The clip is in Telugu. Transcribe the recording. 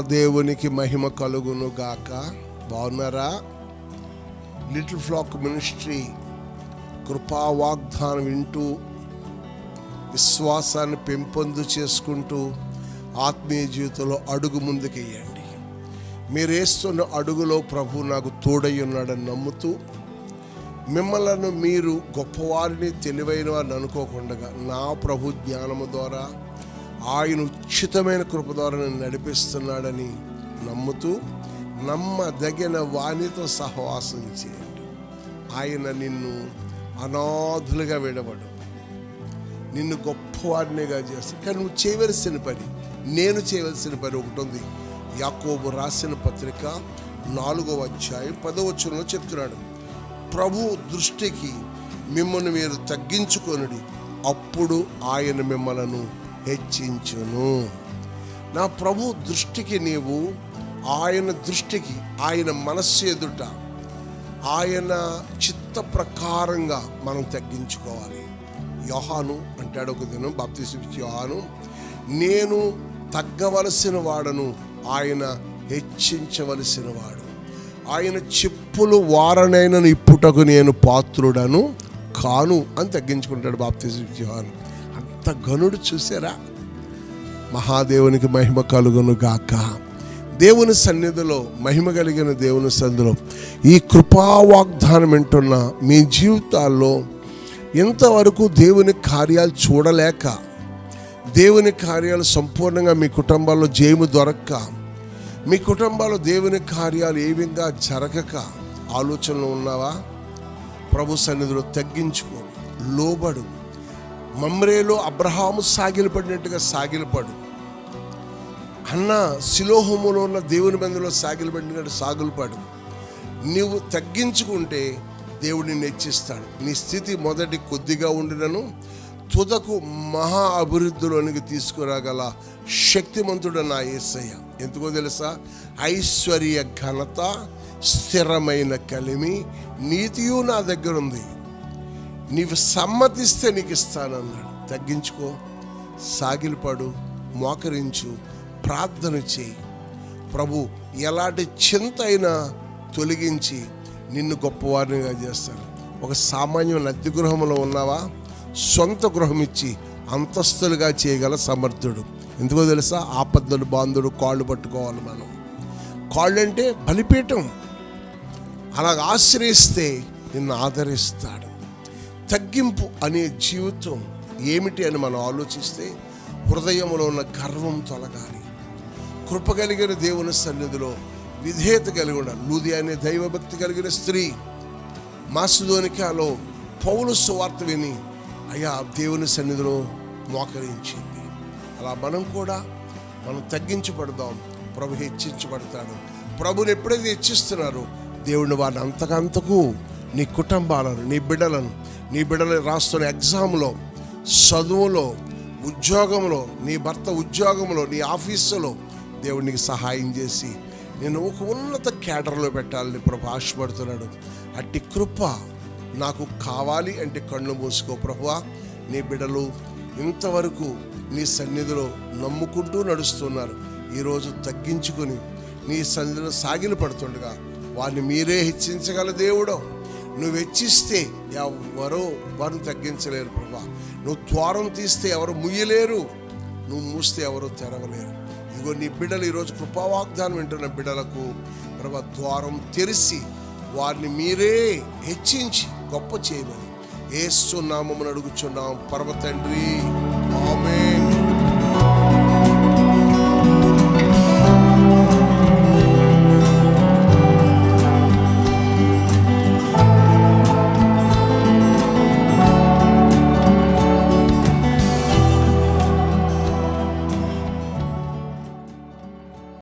దేవునికి మహిమ కలుగును గాక. బాగున్నారా? లిటిల్ ఫ్లాక్ మినిస్ట్రీ కృపా వాగ్దానం వింటూ విశ్వాసాన్ని పెంపొందు చేసుకుంటూ ఆత్మీయ జీవితంలో అడుగు ముందుకెయ్యండి. మీరు వేస్తున్న అడుగులో ప్రభు నాకు తోడై ఉన్నాడని నమ్ముతూ మిమ్మలను మీరు గొప్పవారిని తెలివైన వారిని అనుకోకుండా నా ప్రభు జ్ఞానము ద్వారా ఆయన ఉచితమైన కృప ద్వారా నన్ను నడిపిస్తున్నాడని నమ్ముతూ నమ్మదగిన వాణితో సహవాసం చేయండి. ఆయన నిన్ను అనాథులుగా విడవడు. నిన్ను గొప్పవాడినిగా చేస్తాడు. కానీ నువ్వు చేయవలసిన పని నేను చేయవలసిన పని ఒకటి ఉంది. యాకోబు రాసిన పత్రిక నాలుగో అధ్యాయం పదవచనంలో చెప్తున్నాడు. ప్రభు దృష్టికి మిమ్మల్ని మీరు తగ్గించుకొనుడి. అప్పుడు ఆయన మిమ్మలను హెచ్చించును. నా ప్రభు దృష్టికి నీవు ఆయన దృష్టికి ఆయన మనస్సు ఎదుట ఆయన చిత్త ప్రకారంగా మనం తగ్గించుకోవాలి. యోహాను అంటాడు ఒక దినం బాప్తిసి యోహాను నేను తగ్గవలసిన వాడను ఆయన హెచ్చించవలసిన వాడు ఆయన చెప్పులు వారనైనను ఇప్పుటకు నేను పాత్రుడను కాను అని తగ్గించుకుంటాడు బాప్తిసి యోహాను. అంత గనుడు చూసారా? మహాదేవునికి మహిమ కలుగును గాక. దేవుని సన్నిధిలో మహిమ కలిగిన దేవుని సన్నిధిలో ఈ కృపా వాగ్దానం వింటున్న మీ జీవితాల్లో ఇంతవరకు దేవుని కార్యాలు చూడలేక దేవుని కార్యాలు సంపూర్ణంగా మీ కుటుంబాల్లో జయము దొరక్క మీ కుటుంబాల్లో దేవుని కార్యాలు ఏ విధంగా జరగక ఆలోచనలు ఉన్నావా? ప్రభు సన్నిధిలో తగ్గించుకో లోబడు. మమ్రేలో అబ్రహాము సాగిలపడినట్టుగా సాగిలపడు. అన్న శిలోహములో ఉన్న దేవుని మందిలో సాగిలపడినట్టు సాగులపడు. నీవు తగ్గించుకుంటే దేవుడిని నిన్ను హెచ్చిస్తాడు. నీ స్థితి మొదటి కొద్దిగా ఉండినను తుదకు మహా అభివృద్ధిలోనికి తీసుకురాగల శక్తిమంతుడు నా ఏసయ్య. ఎందుకో తెలుసా? ఐశ్వర్య ఘనత స్థిరమైన కలిమి నీతియు నా దగ్గర ఉంది నీవు సమ్మతిస్తే నీకు ఇస్తానన్నాడు. తగ్గించుకో సాగిలిపడు మోకరించు ప్రార్థన చేయి. ప్రభు ఎలాంటి చింత అయినా తొలగించి నిన్ను గొప్పవారినిగా చేస్తారు ఒక సామాన్యమైన అద్దె గృహంలో ఉన్నావా? సొంత గృహం ఇచ్చి అంతస్తులుగా చేయగల సమర్థుడు. ఎందుకో తెలుసా? ఆపద్దుడు బాంధుడు కాళ్ళు పట్టుకోవాలి మనం. కాళ్ళు అంటే బలిపీఠం. అలాగ ఆశ్రయిస్తే నిన్ను ఆదరిస్తాడు. తగ్గింపు అనే జీవితం ఏమిటి అని మనం ఆలోచిస్తే హృదయంలో ఉన్న గర్వం తొలగాలి. కృప కలిగిన దేవుని సన్నిధిలో విధేయత కలిగి ఉండాలి. లూది అనే దైవభక్తి కలిగిన స్త్రీ మాసుదోనికాలో పౌలు సువార్త విని అయ్యా దేవుని సన్నిధిలో మోకరించింది. అలా మనం కూడా మనం తగ్గించబడదాం. ప్రభు హెచ్చించబడతాడు. ప్రభుని ఎప్పుడైతే హెచ్చిస్తున్నారో దేవుని వారిని అంతకంతకు నీ కుటుంబాలను నీ బిడ్డలను నీ బిడ్డలు రాస్తున్న ఎగ్జామ్లో చదువులో ఉద్యోగంలో నీ భర్త ఉద్యోగంలో నీ ఆఫీసులో దేవుడు నీకు సహాయం చేసి నేను ఒక ఉన్నత కేటర్లో పెట్టాలని ప్రభు ఆశపడుతున్నాడు. అట్టి కృప నాకు కావాలి అంటే కళ్ళు మూసుకో ప్రభువా. నీ బిడ్డలు ఇంతవరకు నీ సన్నిధిలో నమ్ముకుంటూ నడుస్తున్నారు. ఈరోజు తగ్గించుకొని నీ సన్నిధిలో సాగిలు పడుతుండగా వారిని మీరే హెచ్చించగల దేవుడు నువ్వు హెచ్చిస్తే ఎవరో వారిని తగ్గించలేరు ప్రభా. నువ్వు ద్వారం తీస్తే ఎవరు ముయ్యలేరు. నువ్వు మూస్తే ఎవరు తెరవలేరు. ఇదిగో నీ బిడ్డలు ఈరోజు కృపావాగ్దానం వింటున్న బిడ్డలకు ప్రభా ద్వారం తెరిచి వారిని మీరే హెచ్చించి గొప్ప చేయమని. ఏస్తున్నామని అడుగుచున్నాం పరమ తండ్రి ఆమె